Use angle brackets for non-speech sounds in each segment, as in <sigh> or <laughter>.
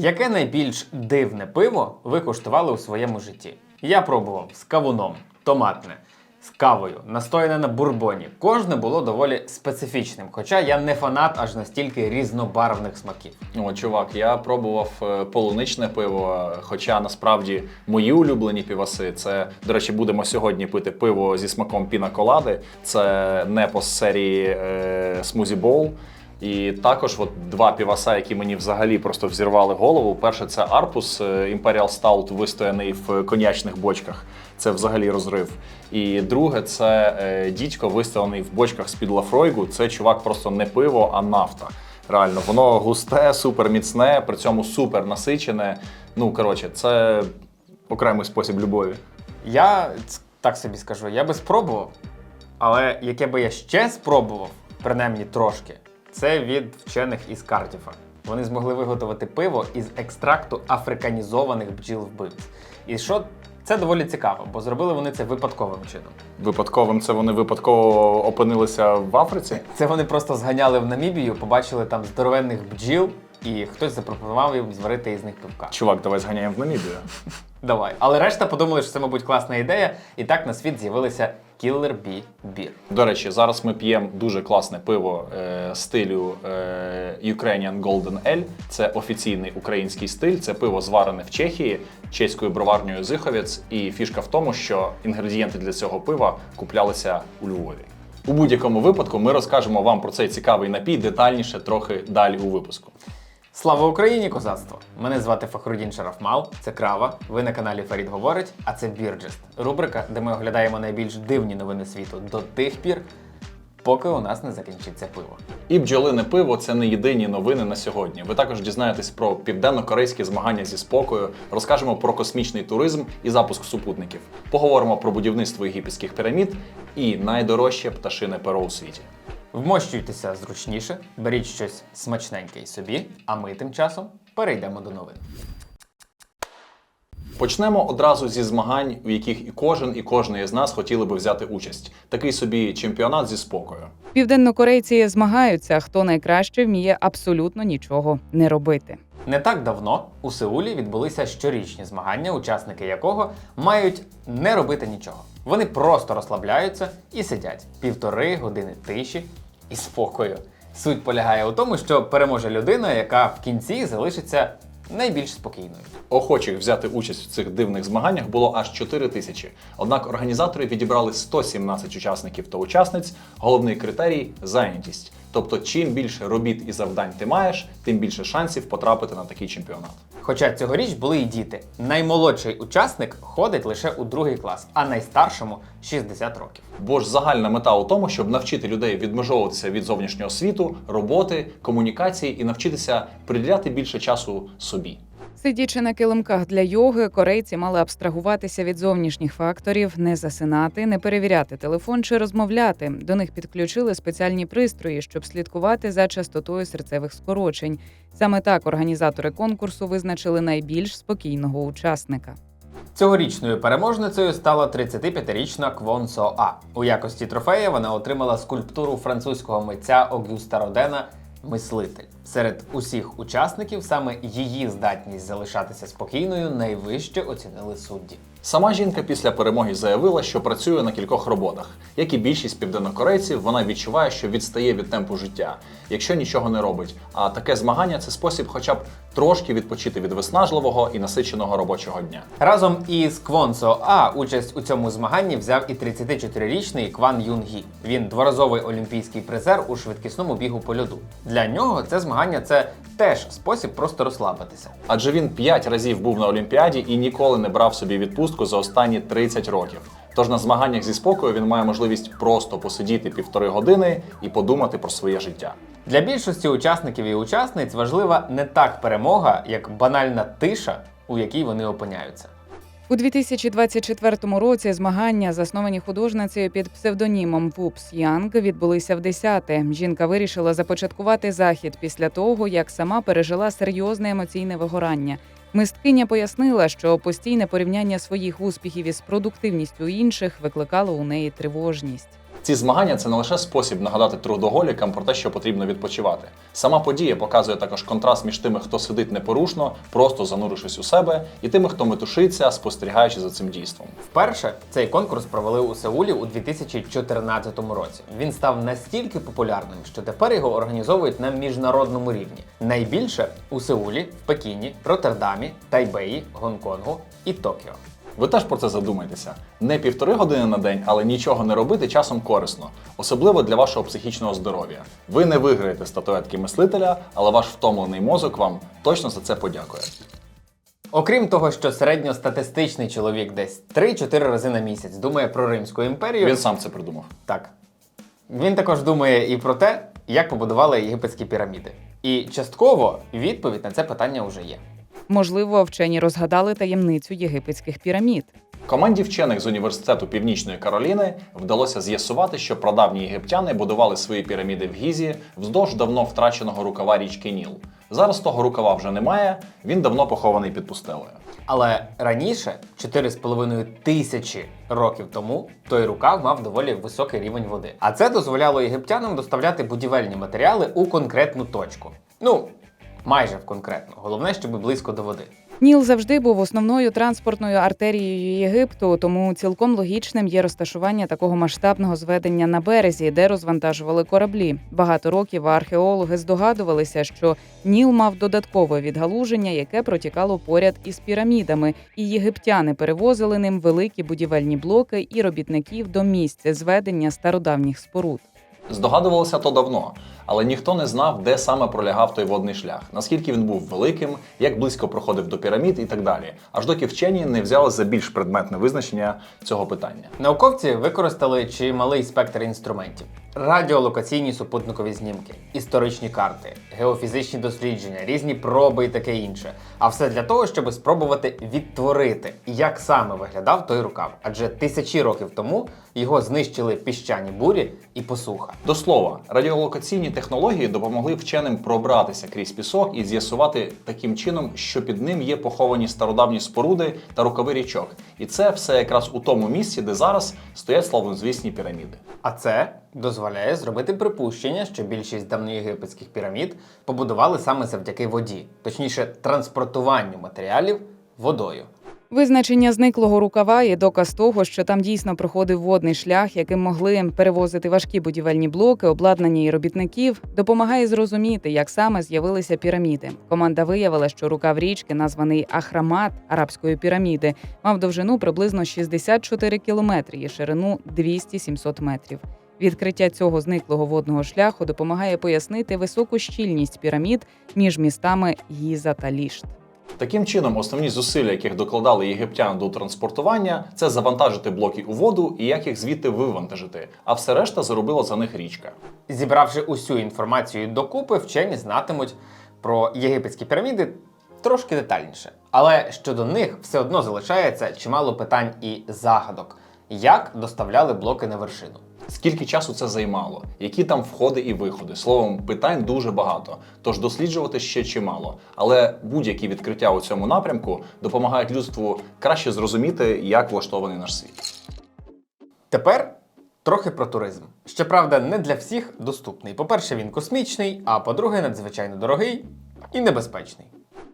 Яке найбільш дивне пиво ви куштували у своєму житті? Я пробував з кавуном, томатне, з кавою, настояне на бурбоні. Кожне було доволі специфічним, хоча я не фанат аж настільки різнобарвних смаків. О, чувак, я пробував е, полуничне пиво, е, хоча насправді мої улюблені піваси це, до речі, будемо сьогодні пити пиво зі смаком пінаколади. Це непос з серії е, Смузі Боул. І також от два піваса, які мені взагалі просто взірвали голову. Перше це Арпус Imperial Stout, вистояний в коньячних бочках. Це взагалі розрив. І друге це е, дідько, вистояний в бочках з-під Лафройгу. Це чувак просто не пиво, а нафта. Реально, воно густе, супер міцне, при цьому супер насичене. Ну, коротше, це окремий спосіб любові. Я так собі скажу, я би спробував, але яке би я ще спробував, принаймні трошки, це від вчених із Кардіфа. Вони змогли виготовити пиво із екстракту африканізованих бджіл вбивць. І що це доволі цікаво, бо зробили вони це випадковим чином. Випадковим це вони випадково опинилися в Африці. Це вони просто зганяли в Намібію, побачили там здоровенних бджіл, і хтось запропонував їм зварити із них пивка. Чувак, давай зганяємо в Намібію. Давай. Але решта подумали, що це, мабуть, класна ідея, і так на світ з'явилися Killer Bee Beer. До речі, зараз ми п'ємо дуже класне пиво е, стилю е, Ukrainian Golden Ale. Це офіційний український стиль. Це пиво зварене в Чехії чеською броварнею Зиховець. І фішка в тому, що інгредієнти для цього пива куплялися у Львові. У будь-якому випадку ми розкажемо вам про цей цікавий напій детальніше трохи далі у випуску. Слава Україні, козацтво! Мене звати Фахрудін Шарафмал, це Крава. Ви на каналі Фарід говорить, а це Бірджест. Рубрика, де ми оглядаємо найбільш дивні новини світу до тих пір, поки у нас не закінчиться пиво. І бджолине пиво це не єдині новини на сьогодні. Ви також дізнаєтесь про південно-корейські змагання зі спокою, розкажемо про космічний туризм і запуск супутників. Поговоримо про будівництво єгипетських пірамід і найдорожче пташине перо у світі. Вмощуйтеся зручніше, беріть щось смачненьке й собі, а ми тим часом перейдемо до новин. Почнемо одразу зі змагань, у яких і кожен, і кожна із нас хотіли би взяти участь. Такий собі чемпіонат зі спокою. Південнокорейці змагаються, хто найкраще вміє абсолютно нічого не робити. Не так давно у Сеулі відбулися щорічні змагання, учасники якого мають не робити нічого. Вони просто розслабляються і сидять півтори години тиші і спокою. Суть полягає у тому, що переможе людина, яка в кінці залишиться найбільш спокійною. Охочих взяти участь в цих дивних змаганнях було аж 4 тисячі. Однак організатори відібрали 117 учасників та учасниць. Головний критерій зайнятість. Тобто, чим більше робіт і завдань ти маєш, тим більше шансів потрапити на такий чемпіонат. Хоча цьогоріч були і діти. Наймолодший учасник ходить лише у другий клас, а найстаршому 60 років. Бо ж загальна мета у тому, щоб навчити людей відмежовуватися від зовнішнього світу, роботи, комунікації і навчитися приділяти більше часу собі. Сидячи на килимках для йоги, корейці мали абстрагуватися від зовнішніх факторів, не засинати, не перевіряти телефон чи розмовляти. До них підключили спеціальні пристрої, щоб слідкувати за частотою серцевих скорочень. Саме так організатори конкурсу визначили найбільш спокійного учасника. Цьогорічною переможницею стала 35-річна Квон А. У якості трофея вона отримала скульптуру французького митця Огюста Родена Мислитель. Серед усіх учасників саме її здатність залишатися спокійною найвище оцінили судді. Сама жінка після перемоги заявила, що працює на кількох роботах. Як і більшість південнокорейців, вона відчуває, що відстає від темпу життя, якщо нічого не робить. А таке змагання це спосіб, хоча б трошки відпочити від виснажливого і насиченого робочого дня. Разом із Квон Со А участь у цьому змаганні взяв і 34-річний Кван Юн Гі. Він дворазовий олімпійський призер у швидкісному бігу по льоду. Для нього це змагання це теж спосіб просто розслабитися. Адже він п'ять разів був на Олімпіаді і ніколи не брав собі відпустку за останні 30 років. Тож на змаганнях зі спокою він має можливість просто посидіти півтори години і подумати про своє життя. Для більшості учасників і учасниць важлива не так перемога, як банальна тиша, у якій вони опиняються. У 2024 році змагання, засновані художницею під псевдонімом Вупс Янг, відбулися в десяте. Жінка вирішила започаткувати захід після того, як сама пережила серйозне емоційне вигорання. Мисткиня пояснила, що постійне порівняння своїх успіхів із продуктивністю інших викликало у неї тривожність. Ці змагання це не лише спосіб нагадати трудоголікам про те, що потрібно відпочивати. Сама подія показує також контраст між тими, хто сидить непорушно, просто занурившись у себе, і тими, хто метушиться, спостерігаючи за цим дійством. Вперше цей конкурс провели у Сеулі у 2014 році. Він став настільки популярним, що тепер його організовують на міжнародному рівні. Найбільше у Сеулі, в Пекіні, Роттердамі, Тайбеї, Гонконгу і Токіо. Ви теж про це задумайтеся. Не півтори години на день, але нічого не робити часом корисно, особливо для вашого психічного здоров'я. Ви не виграєте статуетки мислителя, але ваш втомлений мозок вам точно за це подякує. Окрім того, що середньостатистичний чоловік десь 3-4 рази на місяць думає про Римську імперію. Він сам це придумав. Так. Він також думає і про те, як побудували єгипетські піраміди. І частково відповідь на це питання вже є. Можливо, вчені розгадали таємницю єгипетських пірамід. Команді вчених з університету Північної Кароліни вдалося з'ясувати, що прадавні єгиптяни будували свої піраміди в Гізі вздовж давно втраченого рукава річки Ніл. Зараз того рукава вже немає, він давно похований під пустелею. Але раніше, 4,5 тисячі років тому, той рукав мав доволі високий рівень води. А це дозволяло єгиптянам доставляти будівельні матеріали у конкретну точку. Ну, майже в конкретну. Головне, щоб близько до води. Ніл завжди був основною транспортною артерією Єгипту, тому цілком логічним є розташування такого масштабного зведення на березі, де розвантажували кораблі. Багато років археологи здогадувалися, що Ніл мав додаткове відгалуження, яке протікало поряд із пірамідами, і єгиптяни перевозили ним великі будівельні блоки і робітників до місця зведення стародавніх споруд. Здогадувалося то давно, але ніхто не знав, де саме пролягав той водний шлях, наскільки він був великим, як близько проходив до пірамід і так далі. Аж доки вчені не взяли за більш предметне визначення цього питання. Науковці використали чималий спектр інструментів: радіолокаційні супутникові знімки, історичні карти, геофізичні дослідження, різні проби і таке інше. А все для того, щоб спробувати відтворити, як саме виглядав той рукав. Адже тисячі років тому його знищили піщані бурі і посуха. До слова, радіолокаційні технології допомогли вченим пробратися крізь пісок і з'ясувати таким чином, що під ним є поховані стародавні споруди та рукави річок. І це все якраз у тому місці, де зараз стоять славнозвісні піраміди. А це дозволяє зробити припущення, що більшість давньоєгипетських пірамід побудували саме завдяки воді, точніше, транспортуванню матеріалів водою. Визначення зниклого рукава є доказ того, що там дійсно проходив водний шлях, яким могли перевозити важкі будівельні блоки, обладнання і робітників, допомагає зрозуміти, як саме з'явилися піраміди. Команда виявила, що рукав річки, названий Ахрамат арабської піраміди, мав довжину приблизно 64 кілометри і ширину 200-700 метрів. Відкриття цього зниклого водного шляху допомагає пояснити високу щільність пірамід між містами Гіза та Лішт. Таким чином, основні зусилля, яких докладали єгиптяни до транспортування, це завантажити блоки у воду і як їх звідти вивантажити. А все решта заробила за них річка. Зібравши усю інформацію докупи, вчені знатимуть про єгипетські піраміди трошки детальніше. Але щодо них все одно залишається чимало питань і загадок, як доставляли блоки на вершину. Скільки часу це займало? Які там входи і виходи? Словом, питань дуже багато, тож досліджувати ще чимало. Але будь-які відкриття у цьому напрямку допомагають людству краще зрозуміти, як влаштований наш світ. Тепер трохи про туризм. Щоправда, не для всіх доступний. По-перше, він космічний, а по-друге, надзвичайно дорогий і небезпечний.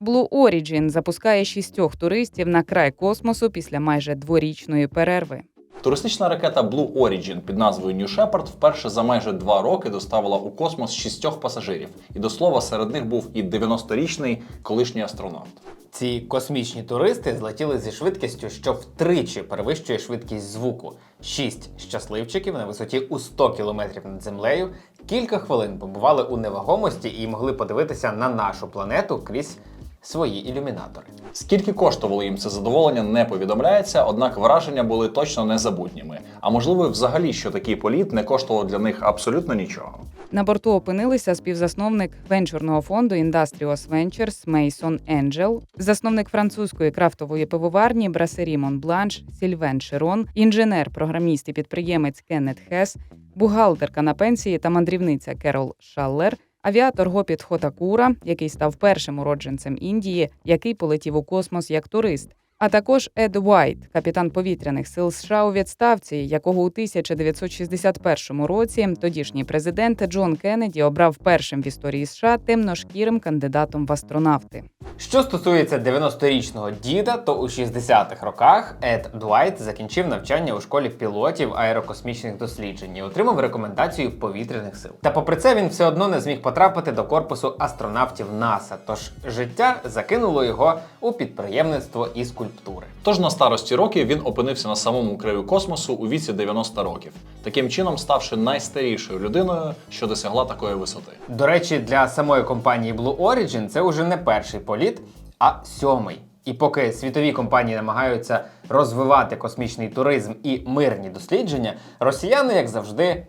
Blue Origin запускає шістьох туристів на край космосу після майже дворічної перерви. Туристична ракета Blue Origin під назвою New Shepard вперше за майже два роки доставила у космос шістьох пасажирів. І до слова, серед них був і 90-річний колишній астронавт. Ці космічні туристи злетіли зі швидкістю, що втричі перевищує швидкість звуку. Шість щасливчиків на висоті у 100 км над землею кілька хвилин побували у невагомості і могли подивитися на нашу планету крізь свої ілюмінатори. Скільки коштувало їм це задоволення, не повідомляється, однак враження були точно незабутніми. А можливо, взагалі, що такий політ не коштував для них абсолютно нічого. На борту опинилися співзасновник венчурного фонду Industrious Ventures Мейсон Енджел, засновник французької крафтової пивоварні Брасері Монбланш Сільвен Шерон, інженер, програміст і підприємець Кеннет Хес, бухгалтерка на пенсії та мандрівниця Керол Шаллер, авіатор Гопіт Хотакура, який став першим уродженцем Індії, який полетів у космос як турист, А також Ед Уайт, капітан повітряних сил США у відставці, якого у 1961 році тодішній президент Джон Кеннеді обрав першим в історії США темношкірим кандидатом в астронавти. Що стосується 90-річного діда, то у 60-х роках Ед Дуайт закінчив навчання у школі пілотів аерокосмічних досліджень і отримав рекомендацію повітряних сил. Та попри це він все одно не зміг потрапити до корпусу астронавтів НАСА, тож життя закинуло його у підприємництво і скульптури. Тож на старості років він опинився на самому краю космосу у віці 90 років, таким чином ставши найстарішою людиною, що досягла такої висоти. До речі, для самої компанії Blue Origin це вже не перший політ, а сьомий. І поки світові компанії намагаються розвивати космічний туризм і мирні дослідження, росіяни, як завжди,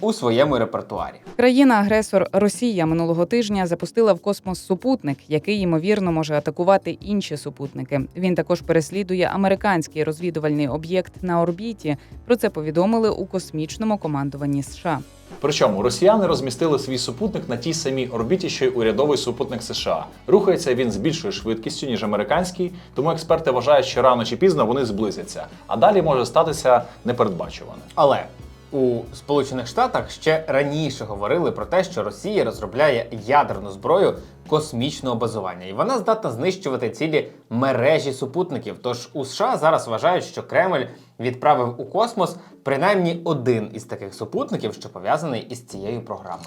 у своєму репертуарі. Країна-агресор Росія минулого тижня запустила в космос супутник, який ймовірно може атакувати інші супутники. Він також переслідує американський розвідувальний об'єкт на орбіті. Про це повідомили у космічному командуванні США. Причому росіяни розмістили свій супутник на тій самій орбіті, що й урядовий супутник США. Рухається він з більшою швидкістю, ніж американський, тому експерти вважають, що рано чи пізно вони зблизяться. А далі може статися непередбачуване. Але у Сполучених Штатах ще раніше говорили про те, що Росія розробляє ядерну зброю космічного базування, і вона здатна знищувати цілі мережі супутників. Тож у США зараз вважають, що Кремль відправив у космос принаймні один із таких супутників, що пов'язаний із цією програмою.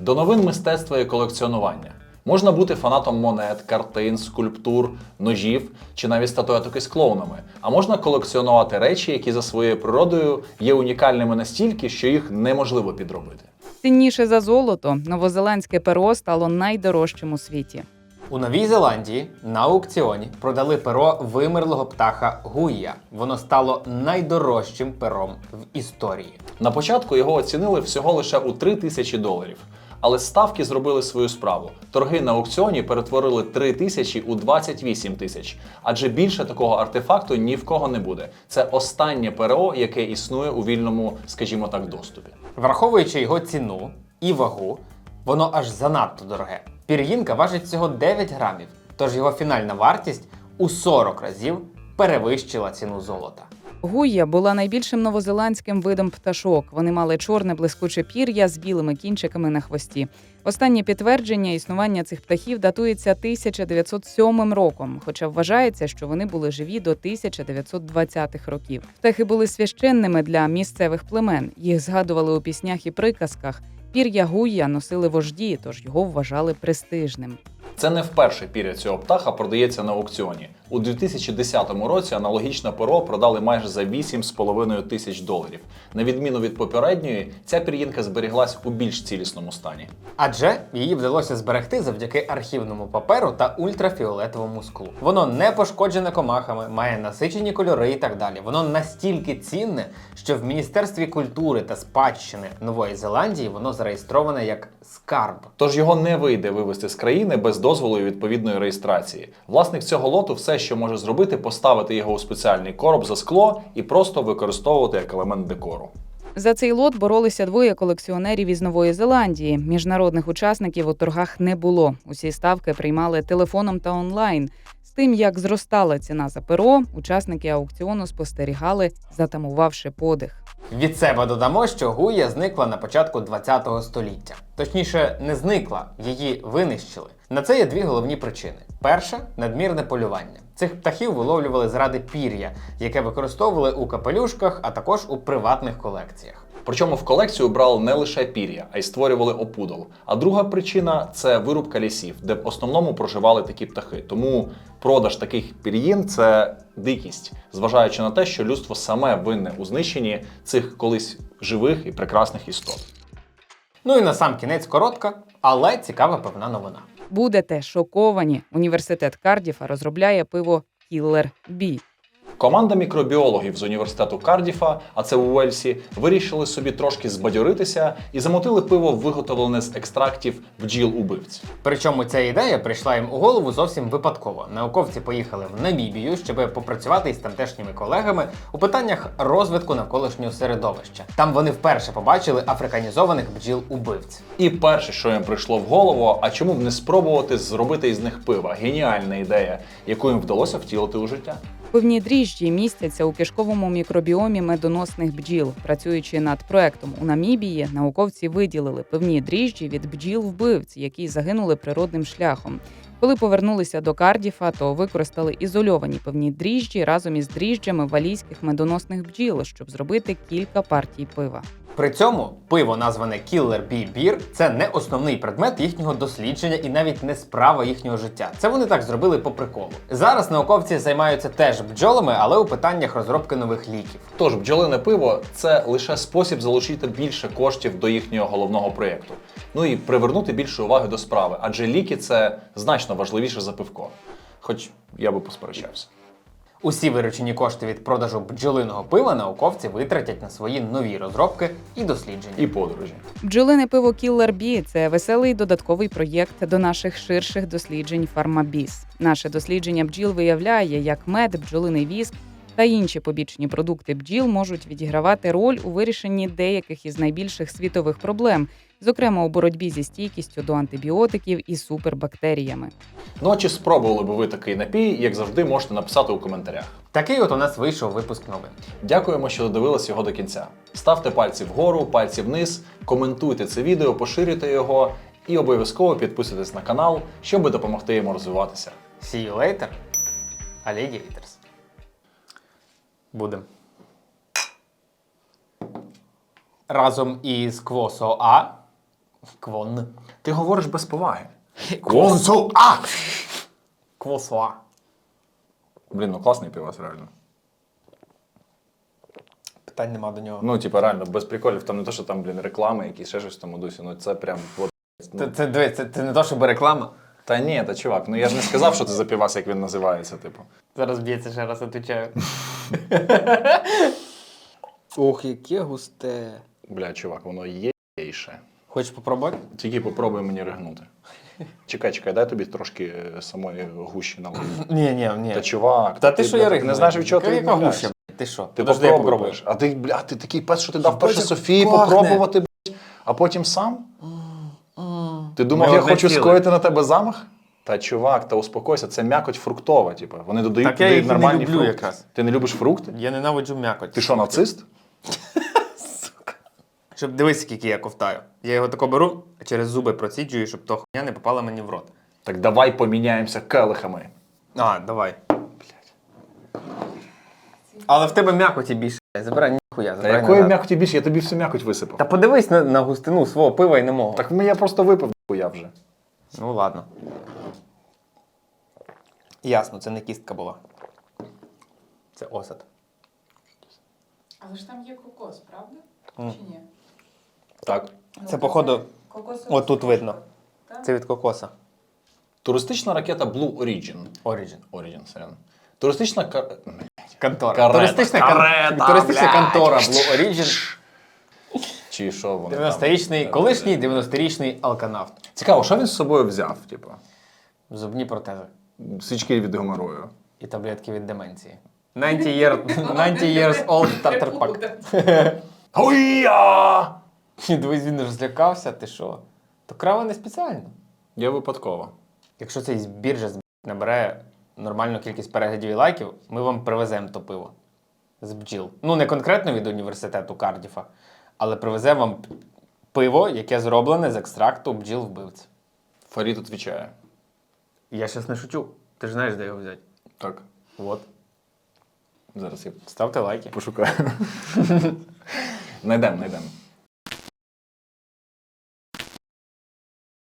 До новин мистецтва і колекціонування. Можна бути фанатом монет, картин, скульптур, ножів чи навіть статуеток із клоунами. А можна колекціонувати речі, які за своєю природою є унікальними настільки, що їх неможливо підробити. Цінніше за золото новозеландське перо стало найдорожчим у світі. У Новій Зеландії на аукціоні продали перо вимерлого птаха Гуя. Воно стало найдорожчим пером в історії. На початку його оцінили всього лише у 3 тисячі доларів. Але ставки зробили свою справу. Торги на аукціоні перетворили 3 тисячі у 28 тисяч. Адже більше такого артефакту ні в кого не буде. Це останнє ПРО, яке існує у вільному, скажімо так, доступі. Враховуючи його ціну і вагу, воно аж занадто дороге. Пір'їнка важить всього 9 грамів, тож його фінальна вартість у 40 разів перевищила ціну золота. Гуя була найбільшим новозеландським видом пташок. Вони мали чорне блискуче пір'я з білими кінчиками на хвості. Останнє підтвердження існування цих птахів датується 1907 роком, хоча вважається, що вони були живі до 1920-х років. Птахи були священними для місцевих племен. Їх згадували у піснях і приказках. Пір'я Гуя носили вожді, тож його вважали престижним. Це не вперше пір'я цього птаха продається на аукціоні. У 2010 році аналогічне перо продали майже за 8,5 тисяч доларів. На відміну від попередньої, ця пір'їнка зберіглась у більш цілісному стані. Адже її вдалося зберегти завдяки архівному паперу та ультрафіолетовому склу. Воно не пошкоджене комахами, має насичені кольори і так далі. Воно настільки цінне, що в Міністерстві культури та спадщини Нової Зеландії воно зареєстроване як скарб. Тож його не вийде вивезти з країни без дозволу і відповідної реєстрації. Власник цього лоту все, що може зробити, поставити його у спеціальний короб за скло і просто використовувати як елемент декору. За цей лот боролися двоє колекціонерів із Нової Зеландії. Міжнародних учасників у торгах не було. Усі ставки приймали телефоном та онлайн. З тим, як зростала ціна за перо, учасники аукціону спостерігали, затамувавши подих. Від себе додамо, що Гуя зникла на початку ХХ століття. Точніше, не зникла, її винищили. На це є дві головні причини: перша надмірне полювання. Цих птахів виловлювали заради пір'я, яке використовували у капелюшках, а також у приватних колекціях. Причому в колекцію брали не лише пір'я, а й створювали опудол. А друга причина це вирубка лісів, де в основному проживали такі птахи. Тому продаж таких пір'їн це дикість, зважаючи на те, що людство саме винне у знищенні цих колись живих і прекрасних істот. Ну і на сам кінець коротка, але цікава певна новина. Будете шоковані. Університет Кардіфа розробляє пиво Кіллер Бі. Команда мікробіологів з університету Кардіфа, а це у Уельсі, вирішили собі трошки збадьоритися і замотили пиво, виготовлене з екстрактів бджіл-убивць. Причому ця ідея прийшла їм у голову зовсім випадково. Науковці поїхали в Намібію, щоб попрацювати із тамтешніми колегами у питаннях розвитку навколишнього середовища. Там вони вперше побачили африканізованих бджіл-убивць. І перше, що їм прийшло в голову, а чому б не спробувати зробити із них пива? Геніальна ідея, яку їм вдалося втілити у життя. Пивні дріжджі містяться у кишковому мікробіомі медоносних бджіл. Працюючи над проектом у Намібії, науковці виділили пивні дріжджі від бджіл-вбивць, які загинули природним шляхом. Коли повернулися до Кардіфа, то використали ізольовані пивні дріжджі разом із дріжджами валійських медоносних бджіл, щоб зробити кілька партій пива. При цьому пиво, назване Killer Bee Beer, це не основний предмет їхнього дослідження і навіть не справа їхнього життя. Це вони так зробили по приколу. Зараз науковці займаються теж бджолами, але у питаннях розробки нових ліків. Тож бджолине пиво це лише спосіб залучити більше коштів до їхнього головного проєкту. Ну і привернути більше уваги до справи, адже ліки це значно важливіше за пивко. Хоч я би посперечався. Усі виручені кошти від продажу бджолиного пива науковці витратять на свої нові розробки і дослідження. І подорожі. Бджолине пиво Killer Bee – це веселий додатковий проєкт до наших ширших досліджень Фармабіс. Наше дослідження бджіл виявляє, як мед, бджолиний віск та інші побічні продукти бджіл можуть відігравати роль у вирішенні деяких із найбільших світових проблем, зокрема у боротьбі зі стійкістю до антибіотиків і супербактеріями. Ну а чи спробували би ви такий напій, як завжди, можете написати у коментарях. Такий от у нас вийшов випуск новин. Дякуємо, що додивились його до кінця. Ставте пальці вгору, пальці вниз, коментуйте це відео, поширюйте його і обов'язково підписуйтесь на канал, щоб допомогти йому розвиватися. See you later, alligators. Будем. Разом із Квосо А. Квон. Ти говориш без поваги. Квосо А! Квосо А. Блін, ну класний півас, реально. Питань нема до нього. Ну, типа, реально, без приколів, там не то, що там, блін, реклами, якісь ще щось тому дусі. Ну це прям. От, Це, ну. це, дивись, це, це не то, щоб реклама. Та ні, та чувак, ну я ж не сказав, що це за півас, як він називається, типу. Зараз б'ється ще раз, отвечаю. Ох, <laughs> яке густе. Бля, чувак, воно єйше. Хочеш попробувати? Тільки попробуй мені ригнути. Чекай, чекай, дай тобі трошки е, самої гущі налити. <clears throat> Ні, ні, ні. Та чувак, Та ти що я ригну? Не знаєш, від чого ти Яка гуща. Ти що? Ти Подожди, я попробуєш. А ти, бля, ти такий пес, що ти дав перше як Софії пахне. попробувати, блядь, а потім сам? Ти думав, Ми я одне хочу скоїти на тебе замах? Та чувак, та успокойся, це м'якоть фруктова, типу. Вони додають Так я туди їх і не нормальні люблю фрукти. якраз. Ти не любиш фрукти? Я ненавиджу м'якоть. Ти що, нацист? <laughs> Щоб дивись, скільки я ковтаю. Я його тако беру, а через зуби проціджую, щоб то хуйня не попала мені в рот. Так давай поміняємося келихами. А, давай. Але в тебе м'якоті більше. Забирай ніхуя, Та забирай якої назад. м'якоті більше? Я тобі всю м'якоть висипав. Та подивись на, на густину свого пива і не мого. Так я просто випив я вже. Ну ладно. Ясно, це не кістка була. Це осад. Але ж там є кокос, правда? Чи ні? Так. Ну, Це, походу, кокосова отут стружка, видно. так? Це від кокоса. Туристична ракета Blue Origin. Origin. Origin, сорян. Туристична кар... Контора. Карета. Туристична, Карета, кон... Туристична блядь. контора Blue Origin. Чи що вони там? 90-річний, колишній 90-річний алканавт. Цікаво, що він з собою взяв? Типу, Зубні протези. свічки від геморою. І таблетки від деменції. 90 year, 90 years old <laughs> starter pack. Переплутав. Уя! Дивись, він ж злякався, ти що? То крава не спеціально. Я випадково. Якщо цей збір же набере нормальну кількість переглядів і лайків, ми вам привеземо то пиво з бджіл. Ну, не конкретно від університету Кардіфа, але привезе вам пиво, яке зроблене з екстракту бджіл вбивць. Фарід відповідає. Я щас не шучу. Ти ж знаєш, де його взяти. Так. От. Зараз я Ставте лайки. пошукаю. <laughs> Найдемо, найдемо.